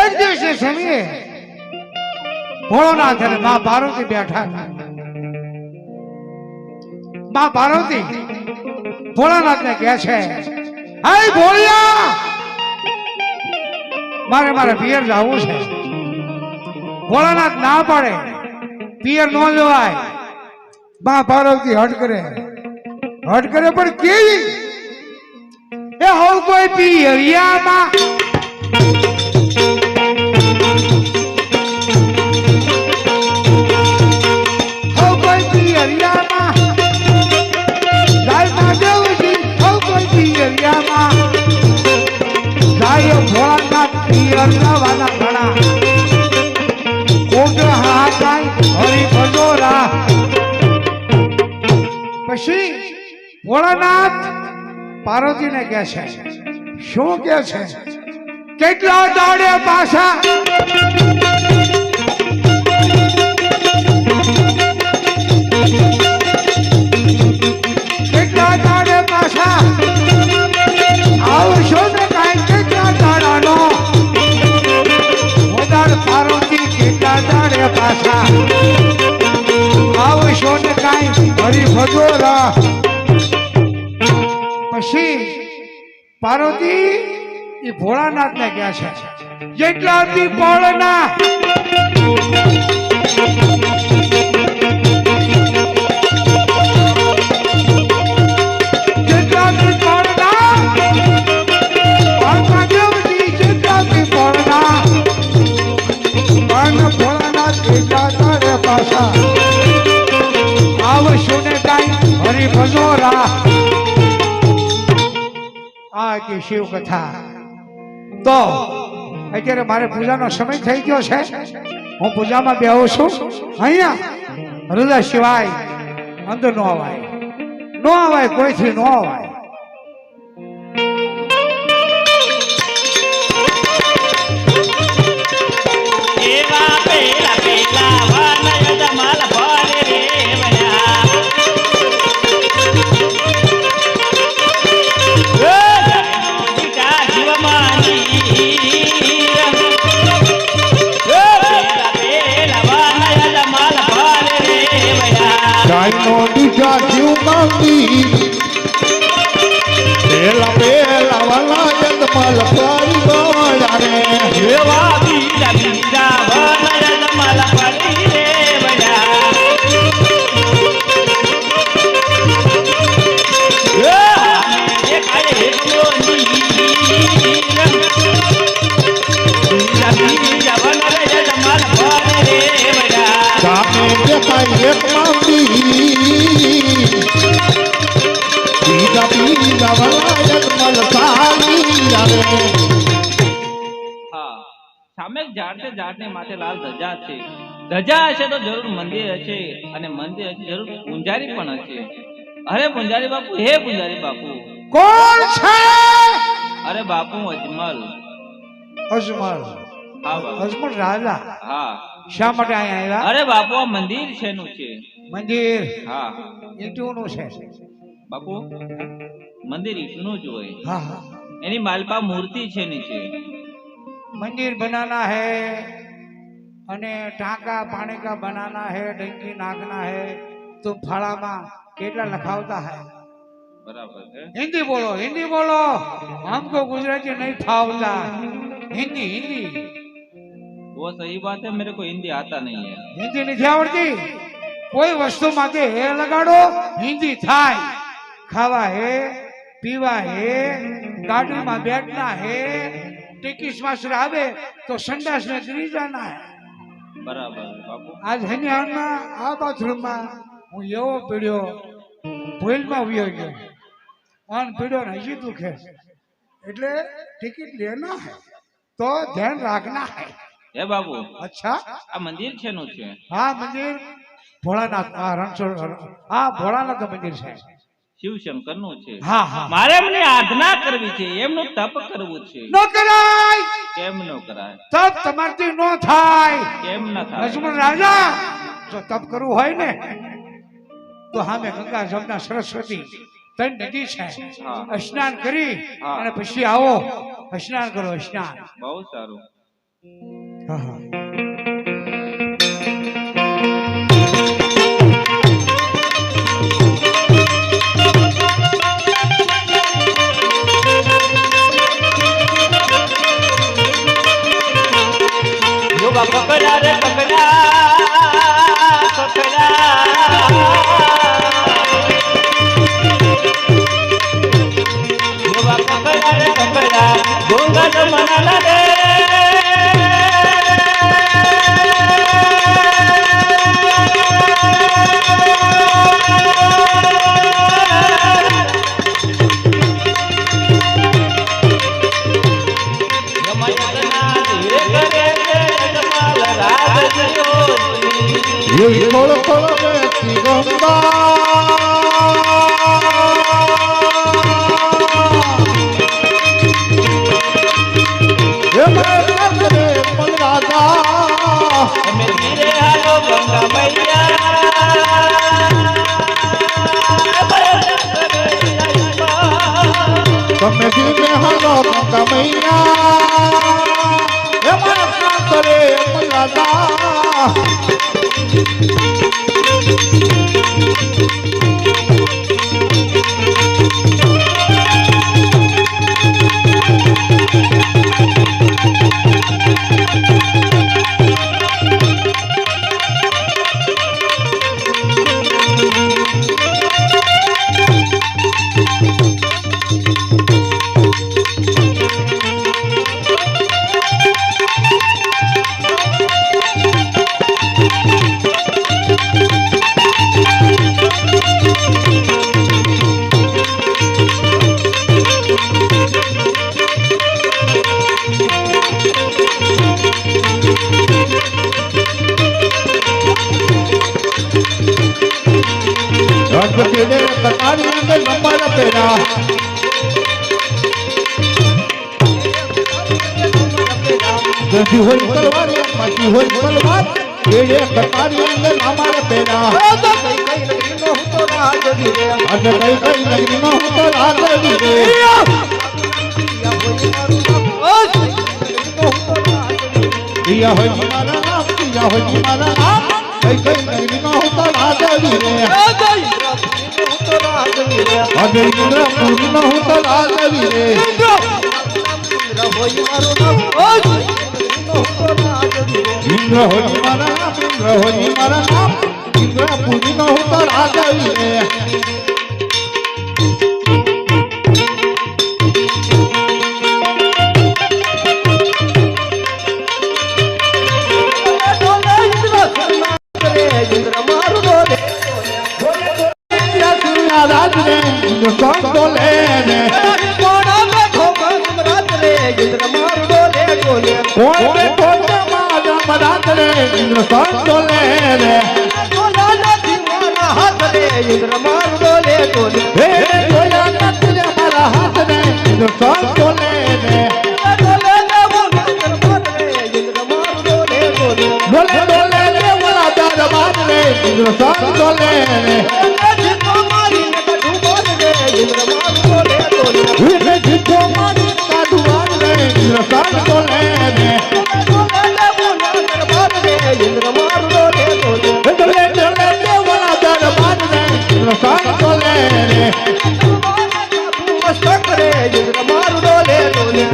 એક દિવસે સમયે ભોળોનાથ અને મા પાર્વતી બેઠા મા પાર્વતી ભોળાનાથ ને કહે છે મારે મારે પિયર જવું છે. ભોળાનાથ ના પાડે, પિયર નો જવાય. મા પાર્વતી હટ કરે. હટ કરે પણ કેવી? એ હવ કોઈ પિયરિયામાં. હવ કોઈ પિયરિયામાં. લાલ મહાદેવજી હવ કોઈ પિયરિયામાં. ગાયો ભોળાનાથ પિયર નવાના ઘણા. કોટ હાકાય હરી પછી ભોળાનાથ પાર્વતીને કહે છે, શું કહે છે? કેટલા દાડે પાછા? કેટલા દાડે પાછા? આવશો ને કાંઈ? કેટલા દાડાનો? વધાર પાર્વતી, કેટલા દાડે પાછા? આવશો ને કાંઈ? હરી ભજોરા પછી પાર્વતી એ ભોળાનાથ ને ગયા છે. જેટલા દીપોળના જેટલા આ હતી શિવ કથા. તો, અત્યારે મારે પૂજાનો સમય થઈ ગયો છે. હું પૂજામાં બેહું છું. અહીંયા હૃદય સિવાય અંદર નો અવાય. નો અવાય, કોઈથી નો અવાય. સામે ઝાડ છે ઝાડને માથે લાલ ધજા છે. ધજા હશે તો જરૂર મંદિર હશે અને મંદિર જરૂર પૂંજારી પણ હશે. અરે પૂંજારી બાપુ હે પૂંજારી બાપુ. કોણ છે? અરે બાપુ અજમલ. અજમલ. હા બાપુ. અજમલ રાજા. હા. શા માટે અહીંયા આવ્યા? અરે બાપુ આ મંદિર છે નું છે? મંદિર. હા. ઈંટુનું છે. બાપુ મંદિર ઈટનું જ હોય. એની માલપા મૂર્તિ છે નીચે. મંદિર બનાના હે અને ટાંકા પાણી કા બનાના હે ડંકી નાખના હે તો ફાળામાં કેટલા લખાવતા હે? બરાબર હિન્દી બોલો હિન્દી બોલો. આમ તો ગુજરાતી નહીં ફાવતા. હિન્દી હિન્દી. वो सही बात है मेरे को हिंदी आता नहीं है हिंदी नहीं आवड़ती कोई वस्तु मांगे हे लगाड़ो हिंदी थाई ખાવા હે પીવા હે ગાડીમાં બેઠના હે ટિકિટ માસ્ટર આવે તો સંડાસ ને ગરી જાના હે. બરાબર બાપુ. આજ હનિયાણમાં આ બાથરૂમમાં હું એવો પીડ્યો ભોઈલમાં ઉયો ગયો. અન પીડ્યો ને હજી દુખે એટલે ટિકિટ લેના હે તો ધ્યાન રાખના હે. હે બાબુ અચ્છા. આ મંદિર છે નું છે? હા મંદિર ભોળાનાથ આ રણછોડ હા ભોળાનાથ મંદિર છે. શિવશંકરનું છે મારે એમની આરાધના કરવી છે એમનું તપ કરવું છે. નો કરાય! કેમ ન કરાય? તપ તમારથી નો થાય. કેમ ન થાય? લક્ષ્મણ રાજા જો તપ કરવું હોય ને તો હામે ગંગા જમના સરસ્વતી ત્રણ નદી છે. સ્નાન કરી અને પછી આવો. સ્નાન કરો સ્નાન. બહુ સારું. હા હા. યોગા પકડા રે પકડા પકડા. યોગા પકડા રે પકડા. ડોંગર મનાલા રે ધીમે હાલો ગંગા મૈયા મારા રે રાજા નંબર પેરા હોય તલવાર માટી હોય તલવાર એડે કતારી અંદર અમારે પેરા અને કઈ કઈ નગરીનો હું તો રાજવી રે પિયા હોય મારા નામ પિયા હોય મારા નામ કઈ કઈ નગરીનો હું તો રાજવી રે રે ઇન્દ્ર ઇન્દ્રપુરીનો હું તો રાજવી રે મરાત રે ઇન્દ્ર માર બોલે રે હે જોયા નથી રે મારા હાથ રે ઇન્દ્ર બોલે રે બોલે બોલે રે મારા દરબાર રે ઇન્દ્ર બોલે રે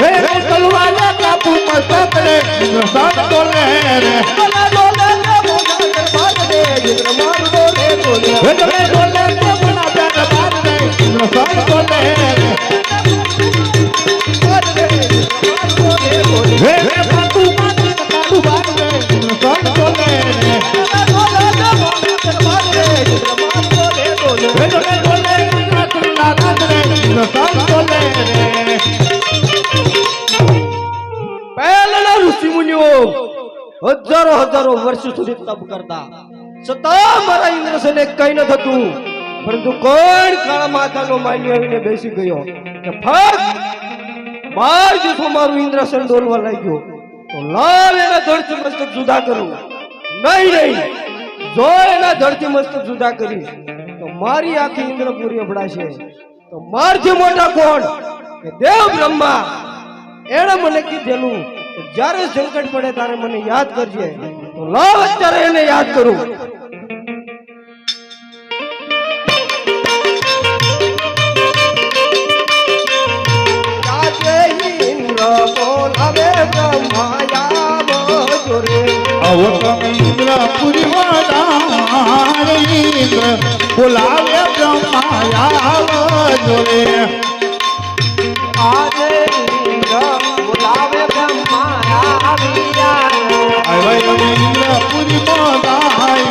હે તલવાર કાપુ મસ્તક રે રે. રે સુધી તપ કરતા. છતાં મારા ઇન્દ્રસેને કઈ ન થતું. પરંતુ કોણ કાળા માતાનો માન્ય આવીને બેસી ગયો કે ફક્ત બાર જુઠો મારું ઇન્દ્રસેન ડોલવા લાગ્યો. તો લાવ એના ધડથી મસ્તક જુદા કરું. નહીં નહીં. જો એના ધરતી મસ્તક જુદા કરી તો મારી આખી ઇન્દ્રપુરી અભડાશે. તો મારથી મોટા કોણ? કે દેવ બ્રહ્મા. એણે મને કીધેલું જ્યારે સંકટ પડે ત્યારે મને યાદ કરજે. હું લાવ અત્યારે એને યાદ કરું. બોલાવે બ્રહ્માયા જોરે આજ વયમ ઇન્દ્રપુરી મોદાય